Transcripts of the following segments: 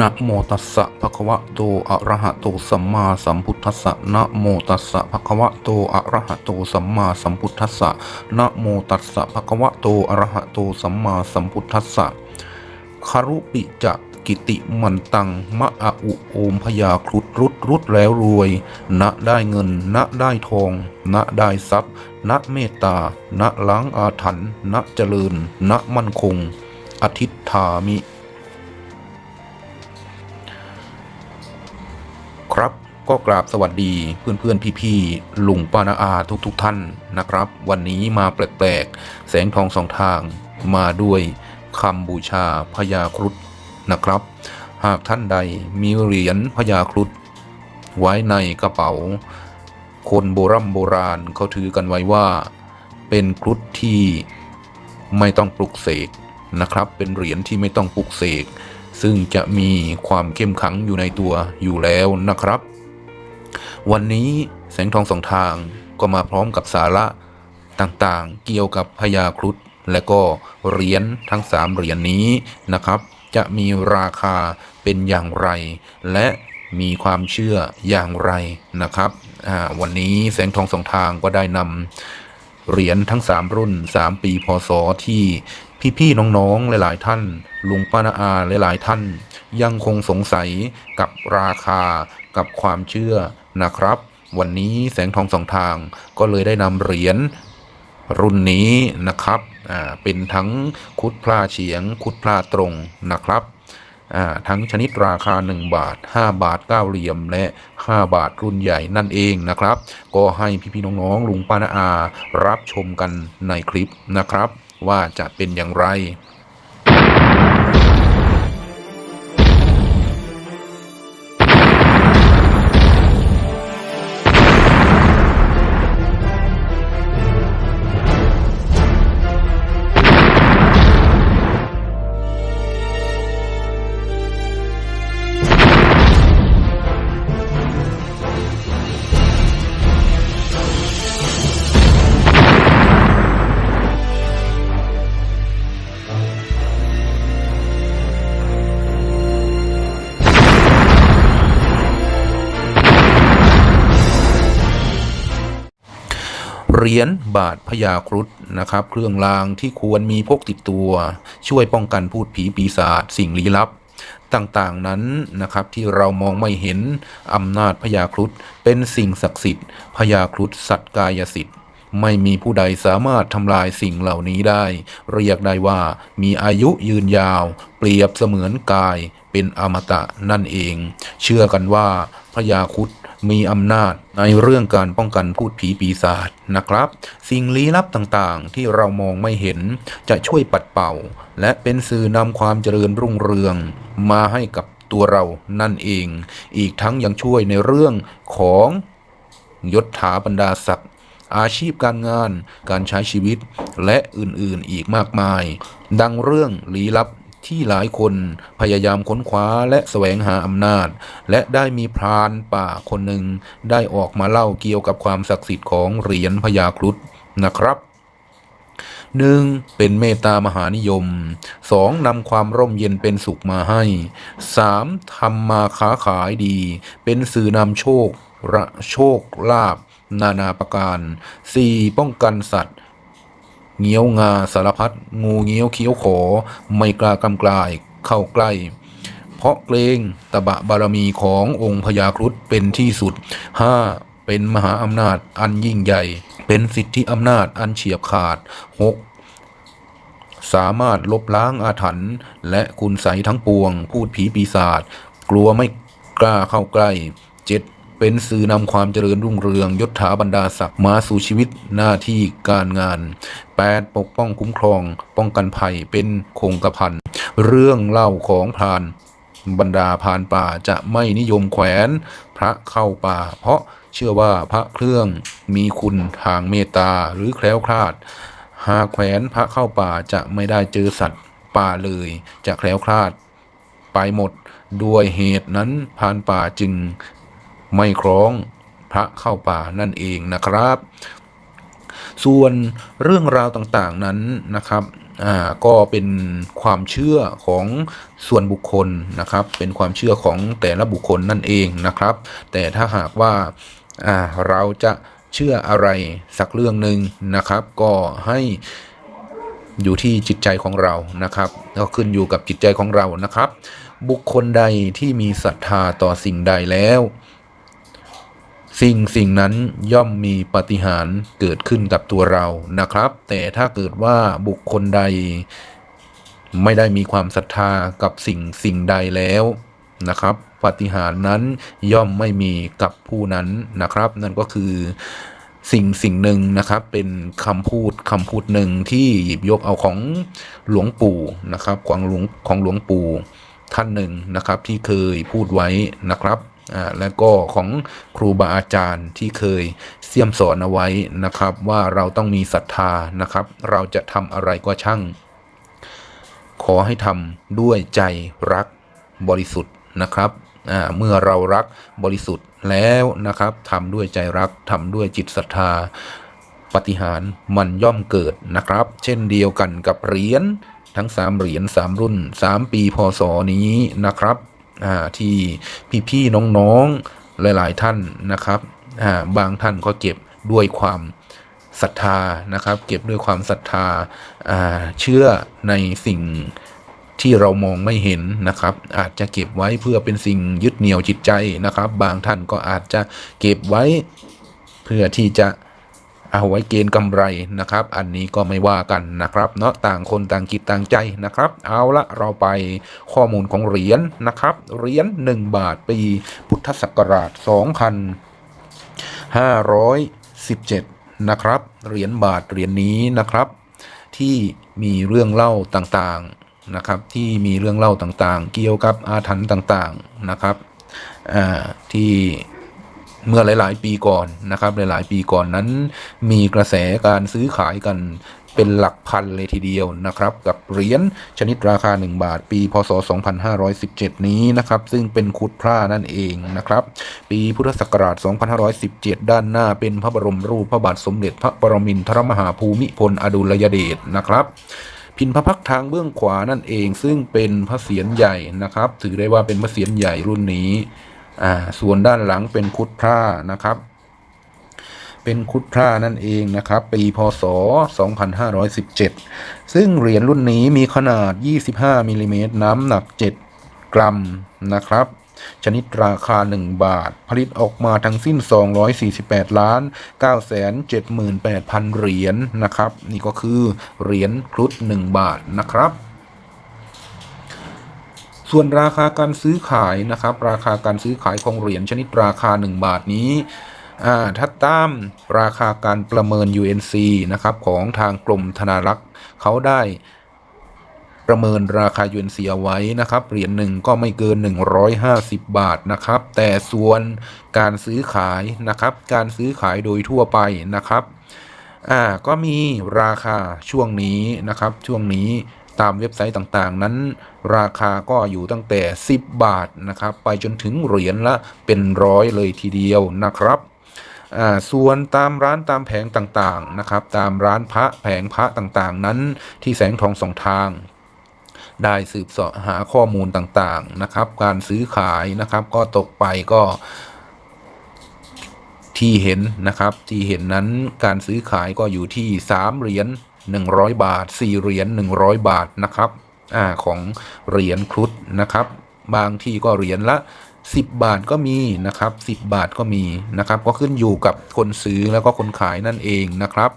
นะโมตัสสะภะคะวะโตอะระหะโตสัมมาสัมพุทธัสสะนะโมตัสสะภะคะวะโตอะระหะโตสัมมาสัมพุทธัสสะนะโมตัสสะภะคะวะโตอะระหะโตสัมมาสัมพุทธัสสะคารุปิจะกิติมันตัง มะอะอุโอมพยาครุดรุดรุดแล้วรวย ณได้เงิน ณได้ทอง ณได้ทรัพย์ ณเมตตา ณล้างอาถรรพ์ ณเจริญ ณมั่นคง อธิษฐามิ ก็กราบสวัสดีเพื่อนๆพี่ๆลุงป้านาอาทุกๆทท่านนะครับ วันนี้มาแปลกๆ แสงทองสองทางมาด้วยคำบูชาพญาครุฑนะครับ หากท่านใดมีเหรียญพญาครุฑไว้ในกระเป๋า คนโบรโบราณเขาถือกันไว้ว่า เป็นครุฑที่ไม่ต้องปลุกเสกนะครับ เป็นเหรียญที่ไม่ต้องปลุกเสกซึ่งจะมีความเข้มขังอยู่ในตัวอยู่แล้วนะครับ วันนี้แสงทองสองทางก็มาพร้อมกับสาระต่างๆ เกี่ยวกับพญาครุฑและก็เหรียญทั้งสามเหรียญนี้นะครับ จะมีราคาเป็นอย่างไร และมีความเชื่ออย่างไรนะครับวันนี้แสงทองสองทางก็ได้นำเหรียญทั้ง 3 รุ่น 3 ปีพศที่พี่ๆน้องๆ หลายๆท่าน ลุงป้านาอาหลายๆท่าน ยังคงสงสัยกับราคา กับความเชื่อนะครับ วันนี้แสงทองสองทางก็เลยได้นำเหรียญรุ่นนี้นะครับอ่าเป็นทั้งคุดพลาเฉียง คุดพลาตรงนะครับอ่าทั้งชนิดราคา 1 บาท 5 บาท 9 เหลี่ยม และ 5 บาทรุ่นใหญ่นั่นเองนะครับ ก็ให้พี่ๆน้องๆลุงป้านาอา รับชมกันในคลิปนะครับ ว่าจะเป็นอย่างไร เหรียญบาทพญาครุฑนะครับ เครื่องรางที่ควรมีพกติดตัว ช่วยป้องกันพูดผีปีศาจสิ่งลี้ลับ ต่างๆนั้นนะครับที่เรามองไม่เห็นอำนาจพญาครุฑเป็นสิ่งศักดิ์สิทธิ์พญาครุฑสัตว์กายสิทธิ์ ไม่มีผู้ใดสามารถทำลายสิ่งเหล่านี้ได้ เรียกได้ว่ามีอายุยืนยาว เปรียบเสมือนกายเป็นอมตะนั่นเอง เชื่อกันว่าพญาครุฑมีอำนาจในเรื่องการป้องกันพูดผีปีศาจนะครับ สิ่งลี้ลับต่างๆ ที่เรามองไม่เห็นจะช่วยปัดเป่า และเป็นสื่อนำความเจริญรุ่งเรืองมาให้กับตัวเรานั่นเอง อีกทั้งยังช่วยในเรื่องของยศถาบรรดาศักดิ์ อาชีพการงาน การใช้ชีวิต และอื่นๆอีกมากมาย ดังเรื่องลี้ลับที่หลายคนพยายามค้นคว้าและแสวงหาอำนาจ และได้มีพรานป่าคนหนึ่ง ได้ออกมาเล่าเกี่ยวกับความศักดิ์สิทธิ์ของเหรียญพญาครุฑนะครับหนึ่งเป็นเมตตามหานิยม 2. นำความร่มเย็นเป็นสุขมาให้ 3. ทำมาค้าขายดี เป็นสื่อนำโชค ระโชคลาภนานาประการ 4. ป้องกันสัตว์เงี้ยวงาสารพัดงูเงี้ยวเขี้ยวขอ ไม่กล้ากำกลายเข้าใกล้ เพราะเกรงตบะบารมีขององค์พญาครุฑเป็นที่สุด 5. เป็นมหาอำนาจอันยิ่งใหญ่ เป็นสิทธิอำนาจอันเฉียบขาด 6. สามารถลบล้างอาถรรพ์และคุณใสทั้งปวง พูดผีปีศาจกลัวไม่กล้าเข้าใกล้ 7. เป็นสื่อนำความเจริญรุ่งเรืองยศถาบรรดาศักดิ์มาสู่ชีวิตหน้าที่การงาน 8. ปกป้องคุ้มครอง ป้องกันภัยเป็นคงกระพันเรื่องเล่าของพรานบรรดาพานป่าจะไม่นิยมแขวนพระเข้าป่า เพราะเชื่อว่าพระเครื่องมีคุณทางเมตตาหรือแคล้วคลาด หากแขวนพระเข้าป่าจะไม่ได้เจอสัตว์ป่าเลย จะแคล้วคลาดไปหมด ด้วยเหตุนั้นพานป่าจึง ไม่คล้องพระเข้าป่านั่นเองนะครับ ส่วนเรื่องราวต่างๆนั้นนะครับอ่าก็เป็นความเชื่อของส่วนบุคคลนะครับ เป็นความเชื่อของแต่ละบุคคลนั่นเองนะครับ แต่ถ้าหากว่าอ่าเราจะเชื่ออะไรสักเรื่องหนึ่งนะครับ ก็ให้อยู่ที่จิตใจของเรานะครับ ก็ขึ้นอยู่กับจิตใจของเรานะครับ บุคคลใดที่มีศรัทธาต่อสิ่งใดแล้ว สิ่งสิ่งนั้นย่อมมีปฏิหารเกิดขึ้นกับตัวเรานะครับ แต่ถ้าเกิดว่าบุคคลใด ไม่ได้มีความศรัทธากับสิ่งสิ่งใดแล้วนะครับปฏิหารนั้นย่อมไม่มีกับผู้นั้นนะครับ นั่นก็คือสิ่งสิ่งหนึ่งนะครับ เป็นคำพูดคำพูดหนึ่งที่หยิบยกเอาของหลวงปู่นะครับ ของหลวงของหลวงปู่ท่านหนึ่งนะครับ ที่เคยพูดไว้นะครับ อ่าและก็ของครูบาอาจารย์ที่เคยเสี่ยมสอนเอาไว้นะครับ ว่าเราต้องมีศรัทธานะครับ เราจะทำอะไรก็ช่าง ขอให้ทำด้วยใจรักบริสุทธิ์นะครับเมื่อเรารักบริสุทธิ์แล้วนะครับทำด้วยใจรักทำด้วยจิตศรัทธาปฏิหารมันย่อมเกิดนะครับ เช่นเดียวกันกับเหรียญทั้ง 3 เหรียญ3 รุ่น 3 ปีพศนี้นะครับ ที่พี่ๆน้องๆหลาย ๆ ท่านนะครับบางท่านก็เก็บด้วยความศรัทธานะครับ เก็บด้วยความศรัทธาอ่าเชื่อในสิ่งที่เรามองไม่เห็นนะครับ อาจจะเก็บไว้เพื่อเป็นสิ่งยึดเหนี่ยวจิตใจนะครับ บางท่านก็อาจจะเก็บไว้เพื่อที่จะ เอาไว้เกณฑ์กำไรนะครับ อันนี้ก็ไม่ว่ากันนะครับ เนาะต่างคนต่างคิดต่างใจนะครับ เอาละเราไปข้อมูลของเหรียญนะครับ เหรียญ1บาทปีพุทธศักราช 2517 นะครับ เหรียญบาทเหรียญนี้นะครับ ที่มีเรื่องเล่าต่างๆนะครับ ที่มีเรื่องเล่าต่างๆ เกี่ยวกับอาถรรพ์ต่างๆนะครับที่ เมื่อหลาย ๆ ปีก่อนนะครับ หลาย ๆ ปีก่อนนั้น มีกระแสการซื้อขายกันเป็นหลักพันเลยทีเดียวนะครับ กับเหรียญชนิดราคา 1 บาท ปี พศ 2517 นี้นะครับ ซึ่งเป็นคุดพระนั่นเองนะครับ ปีพุทธศักราช 2517 ด้านหน้าเป็นพระบรมรูปพระบาทสมเด็จพระปรมินทรมหาภูมิพลอดุลยเดชนะครับพินพระพักทางเบื้องขวานั่นเอง ซึ่งเป็นพระเศียรใหญ่นะครับ ถือได้ว่าเป็นพระเศียรใหญ่รุ่นนี้ อ่าส่วนด้านหลังเป็นคุดพระนะครับ เป็นคุดพระนั่นเองนะครับ ปีพศ 2517 ซึ่งเหรียญรุ่นนี้มีขนาด 25มิลลิเมตรน้ำหนัก 7 กรัมนะครับชนิดราคา 1 บาท ผลิตออกมาทั้งสิ้น 248 ล้าน 978,000 เหรียญนะครับ นี่ก็คือเหรียญครุฑ1บาทนะครับ ส่วนราคาการซื้อขายนะครับ ราคาการซื้อขายของเหรียญชนิดราคา 1 บาทนี้ถ้าตามราคาการประเมิน UNC นะครับของทางกรมธนารักษ์เขาได้ประเมินราคา UNC เอาไว้นะครับ เหรียญหนึ่งก็ไม่เกิน 150 บาทนะครับ แต่ส่วนการซื้อขายนะครับ การซื้อขายโดยทั่วไปนะครับอ่าก็มีราคาช่วงนี้นะครับ ช่วงนี้ ตามเว็บไซต์ต่างๆ นั้น ราคาก็อยู่ตั้งแต่ 10 บาทนะครับ ไปจนถึงเหรียญละเป็นร้อยเลยทีเดียวนะครับส่วนตามร้านตามแผงต่างๆนะครับ ตามร้านพระแผงพระต่างๆ นั้นที่แสงทองสองทาง ได้สืบเสาะหาข้อมูลต่างๆนะครับ การซื้อขายนะครับ ก็ตกไปก็ที่เห็นนะครับที่เห็นนั้นการซื้อขายก็อยู่ที่ 3 เหรียญ 100 บาท 4 เหรียญ100 บาทนะครับอ่าของเหรียญครุฑนะครับ บางที่ก็เหรียญละ 10 บาทก็มีนะครับ 10 บาทก็มีนะครับ ก็ขึ้นอยู่กับคนซื้อแล้วก็คนขายนั่นเองนะครับ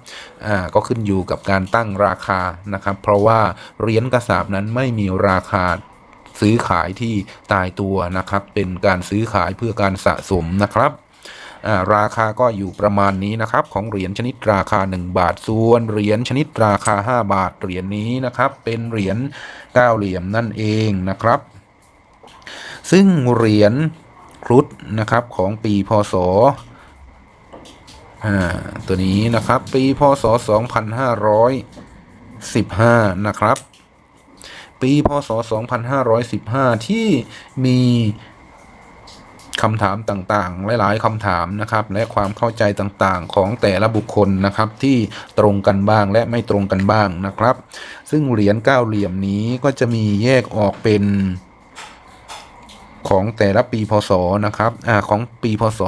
อ่าก็ขึ้นอยู่กับการตั้งราคานะครับ เพราะว่าเหรียญกระสาบนั้นไม่มีราคาซื้อขายที่ตายตัวนะครับ เป็นการซื้อขายเพื่อการสะสมนะครับ ราคาก็อยู่ประมาณนี้นะครับ ของเหรียญชนิดราคา 1 บาทส่วนเหรียญชนิดราคา 5 บาทเหรียญนี้นะครับ เป็นเหรียญเก้าเหลี่ยมนั่นเองนะครับ ซึ่งเหรียญครุฑนะครับของปีพศอ่าตัวนี้นะครับปีพศ 2515 นะครับ ปีพศ 2515 ที่มี คำถามต่างๆ หลายๆคำถามนะครับ และความเข้าใจต่างๆ ของแต่ละบุคคลนะครับ ที่ตรงกันบ้างและไม่ตรงกันบ้างนะครับ ซึ่งเหรียญเก้าเหลี่ยมนี้ก็จะมีแยกออกเป็นของแต่ละปีพศนะครับอ่าของปีพศ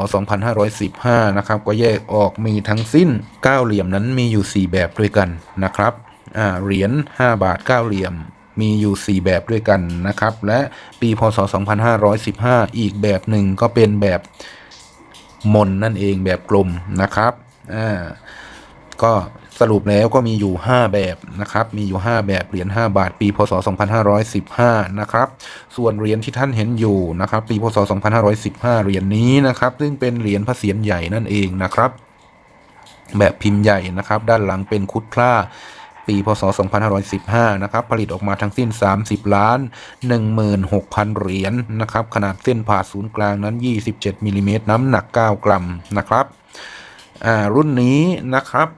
2515 นะครับ ก็แยกออกมีทั้งสิ้น9เหลี่ยมนั้นมีอยู่ 4 แบบด้วยกันนะครับอ่าเหรียญ5บาท9เหลี่ยม มีอยู่ 4 แบบด้วยกันนะครับ และปีพศ 2515 อีกแบบหนึ่งก็เป็นแบบมนนั่นเองแบบกลมนะครับอ่าก็สรุปแล้วก็มีอยู่ 5 แบบนะครับ มีอยู่ 5 แบบเหรียญ5บาท ปีพศ 2515 นะครับ ส่วนเหรียญที่ท่านเห็นอยู่นะครับ ปีพศ 2515 เหรียญนี้นะครับ ซึ่งเป็นเหรียญพระเศียรใหญ่นั่นเองนะครับ แบบพิมพ์ใหญ่นะครับ ด้านหลังเป็นคุดคล้า ปีพศ 2515 นะครับ ผลิตออกมาทั้งสิ้น 30 ล้าน 16,000 เหรียญนะครับ ขนาดเส้นผ่าศูนย์กลางนั้น 27มิลลิเมตรน้ำหนัก 9 กรัมนะครับอ่ารุ่นนี้นะครับ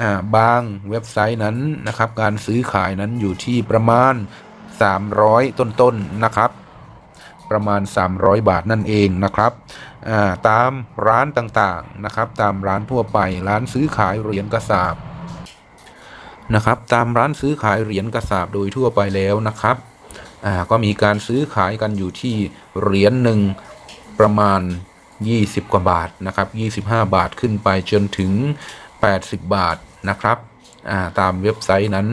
อ่าบางเว็บไซต์นั้นนะครับ การซื้อขายนั้นอยู่ที่ประมาณ 300 ต้นๆนนะครับ ประมาณ 300 บาทนั่นเองนะครับอ่าตามร้านต่างๆนะครับ ตามร้านทั่วไปร้านซื้อขายเหรียญกระสาบ นะครับ ตามร้านซื้อขายเหรียญกระสาบโดยทั่วไปแล้วนะครับอ่าก็มีการซื้อขายกันอยู่ที่เหรียญหนึ่งประมาณ 20 กว่าบาทนะครับ25 บาทขึ้นไปจนถึง 80 บาทนะครับอ่าตามเว็บไซต์นั้น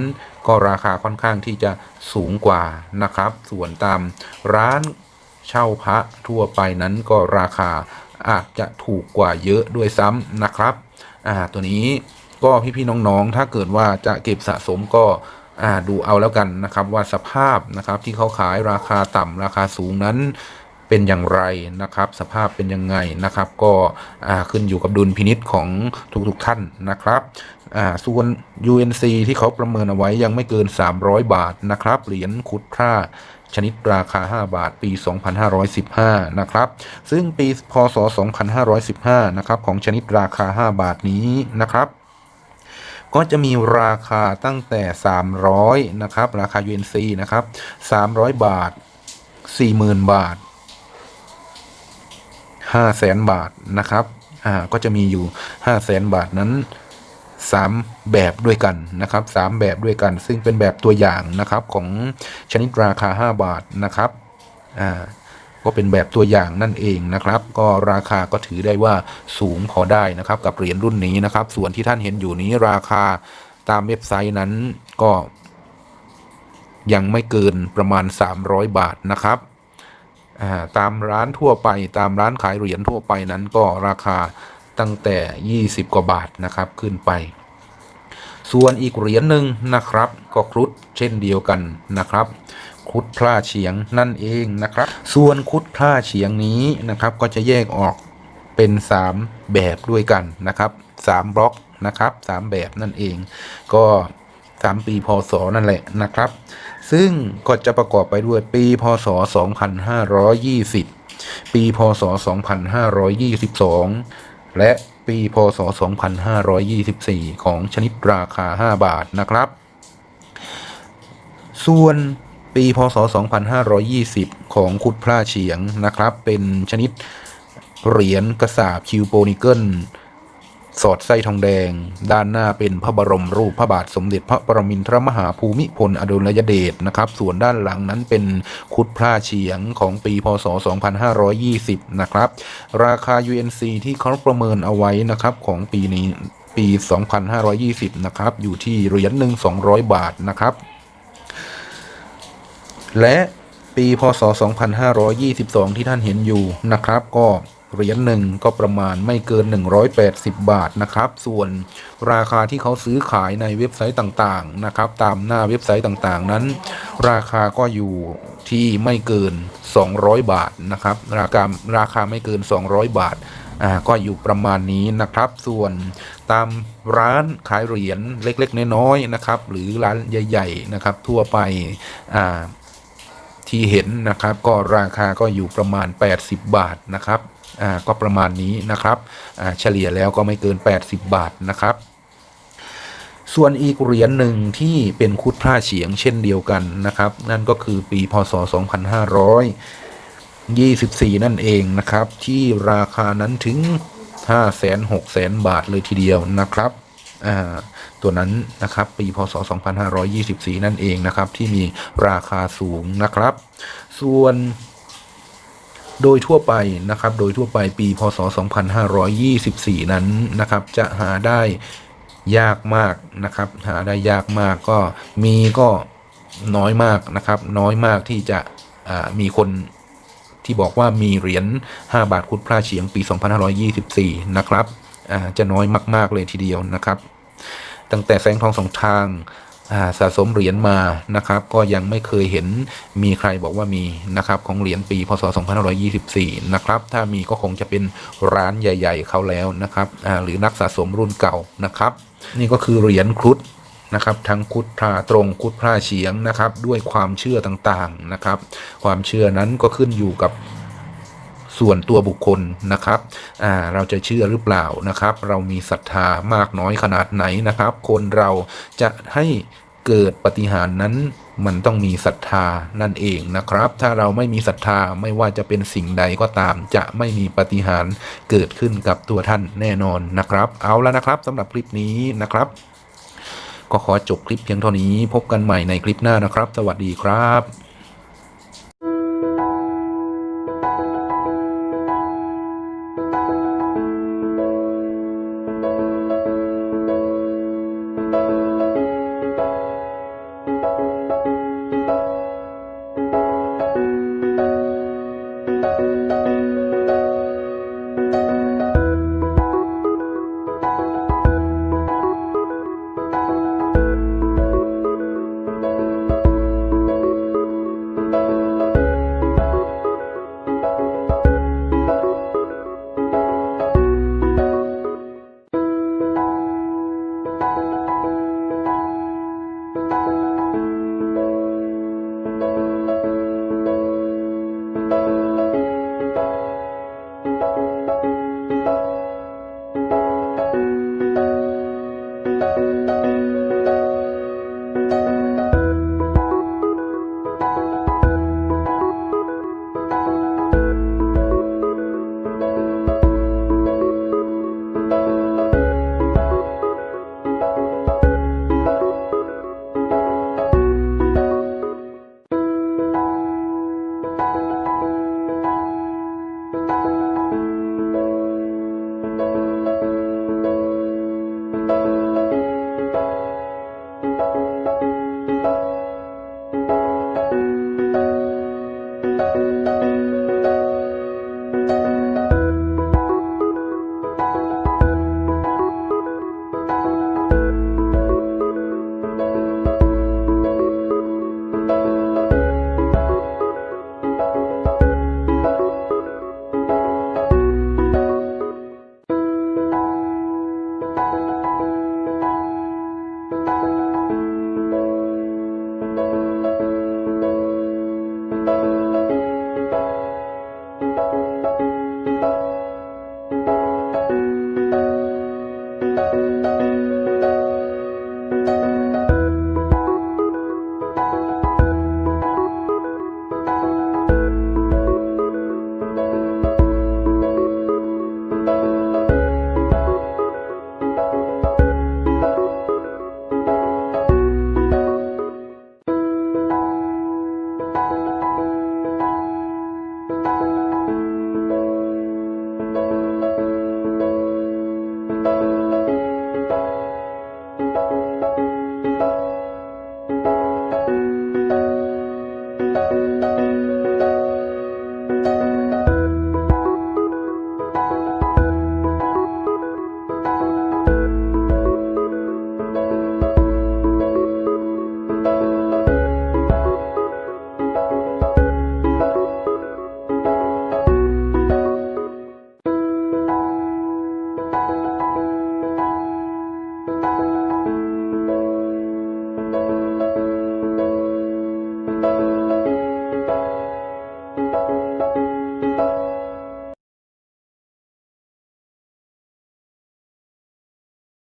ก็ราคาค่อนข้างที่จะสูงกว่านะครับ ส่วนตามร้านเช่าพระทั่วไปนั้นก็ราคาอาจจะถูกกว่าเยอะด้วยซ้ำนะครับอ่าตัวนี้ ก็พี่ๆน้องๆ ถ้าเกิดว่าจะเก็บสะสมก็ดูเอาแล้วกันนะครับว่าสภาพนะครับที่เขาขายราคาต่ำราคาสูงนั้นเป็นอย่างไรนะครับ สภาพเป็นยังไงนะครับ ก็ขึ้นอยู่กับดุลพินิษของทุกๆท่านนะครับส่วน UNC ที่เขาประเมินเอาไว้ยังไม่เกิน 300 บาทนะครับเหรียญคุดค่าชนิดราคา 5 บาท ปี 2515 นะครับ ซึ่งปี พศ 2515 นะครับ ของชนิดราคา 5 บาทนี้นะครับ ก็จะมีราคาตั้งแต่ 300 นะครับ ราคา UNC นะครับ 300 บาท 40,000 บาทห้าแสนบาทนะครับ อ่า ก็จะมีอยู่ห้าแสนบาทนั้นสามแบบด้วยกันนะครับสามแบบด้วยกัน ซึ่งเป็นแบบตัวอย่างนะครับของชนิดราคาห้าบาทนะครับ อ่า ก็เป็นแบบตัวอย่างนั่นเองนะครับ ก็ราคาก็ถือได้ว่าสูงพอได้นะครับ กับเหรียญรุ่นนี้นะครับ ส่วนที่ท่านเห็นอยู่นี้ราคาตามเว็บไซต์นั้นก็ยังไม่เกินประมาณ 300 บาทนะครับตามร้านทั่วไปตามร้านขายเหรียญทั่วไปนั้นก็ราคาตั้งแต่ 20 กว่าบาทนะครับขึ้นไป ส่วนอีกเหรียญหนึ่งนะครับ ก็ครุฑเช่นเดียวกันนะครับ ครุฑพลาเฉียงนั่นเองนะครับ ส่วนครุฑพลาเฉียงนี้นะครับ ก็จะแยกออกเป็น 3 แบบด้วยกันนะครับ 3 บล็อกนะครับ 3 แบบนั่นเอง ก็ 3 ปีพศนั่นแหละนะครับ ซึ่งก็จะประกอบไปด้วยปีพศ 2520 ปีพศ 2522 และปีพศ 2524 ของชนิดราคา 5 บาทนะครับ ส่วน ปีพศ 2520 ของคุดพระเฉียงนะครับ เป็นชนิดเหรียญกระสาบคิวโปนิเกิลสอดไส้ทองแดง ด้านหน้าเป็นพระบรมรูปพระบาทสมเด็จพระปรมินทรมหาภูมิพลอดุลยเดชนะครับ ส่วนด้านหลังนั้นเป็นคุดพระเฉียงของปีพศ 2520 นะครับ ราคา UNC ที่เขาประเมินเอาไว้นะครับของปีนี้ปี 2520 นะครับ อยู่ที่เหรียญหนึ่ง200 บาทนะครับ และปีพศ 2522 ที่ท่านเห็นอยู่นะครับ ก็เหรียญหนึ่งก็ประมาณไม่เกิน 180 บาทนะครับ ส่วนราคาที่เขาซื้อขายในเว็บไซต์ต่างๆนะครับ ตามหน้าเว็บไซต์ต่างๆนั้น ราคาก็อยู่ที่ไม่เกิน 200 บาทนะครับ ราคาราคาไม่เกิน 200 บาทอ่าก็อยู่ประมาณนี้นะครับ ส่วนตามร้านขายเหรียญเล็กๆน้อยๆนะครับ หรือร้านใหญ่ ๆนะครับ ทั่วไปอ่า ที่เห็นนะครับก็ราคาก็อยู่ประมาณ 80 บาทนะครับอ่าก็ประมาณนี้นะครับอ่าเฉลี่ยแล้วก็ไม่เกิน 80 บาทนะครับส่วนอีกเหรียญหนึ่งที่เป็นคุดพระเฉียงเช่นเดียวกันนะครับ นั่นก็คือปีพศ 2524 นั่นเองนะครับ ที่ราคานั้นถึง5 0 0 0 0 0 บาทเลยทีเดียวนะครับ ตัวนั้นนะครับปีพศ 2524 นั่นเองนะครับที่มีราคาสูงนะครับ ส่วนโดยทั่วไปนะครับ โดยทั่วไปปีพศ 2524 นั้นนะครับ จะหาได้ยากมากนะครับ หาได้ยากมากก็มีก็น้อยมากนะครับ น้อยมากที่จะมีคนที่บอกว่ามีเหรียญ 5 บาทคุดพระเฉียงปี 2524 นะครับจะน้อยมาก ๆ เลยทีเดียวนะครับ ตั้งแต่แสงทองสองทางาสะสมเหรียญมานะครับ ก็ยังไม่เคยเห็นมีใครบอกว่ามีนะครับของเหรียญปีพศ 2524 นะครับ ถ้ามีก็คงจะเป็นร้านใหญ่ ๆเขาแล้วนะครับหรือนักสะสมรุ่นเก่านะครับ นี่ก็คือเหรียญครุฑนะครับทั้งครุฑพระตรงครุฑพระเฉียงนะครับ ด้วยความเชื่อต่างๆนะครับ ความเชื่อนั้นก็ขึ้นอยู่กับ ส่วนตัวบุคคลนะครับอ่าเราจะเชื่อหรือเปล่านะครับ เรามีศรัทธามากน้อยขนาดไหนนะครับ คนเราจะให้เกิดปฏิหารนั้นมันต้องมีศรัทธานั่นเองนะครับ ถ้าเราไม่มีศรัทธาไม่ว่าจะเป็นสิ่งใดก็ตาม จะไม่มีปฏิหารเกิดขึ้นกับตัวท่านแน่นอนนะครับ เอาแล้วนะครับสำหรับคลิปนี้นะครับ ก็ขอจบคลิปเพียงเท่านี้พบกันใหม่ในคลิปหน้านะครับ สวัสดีครับ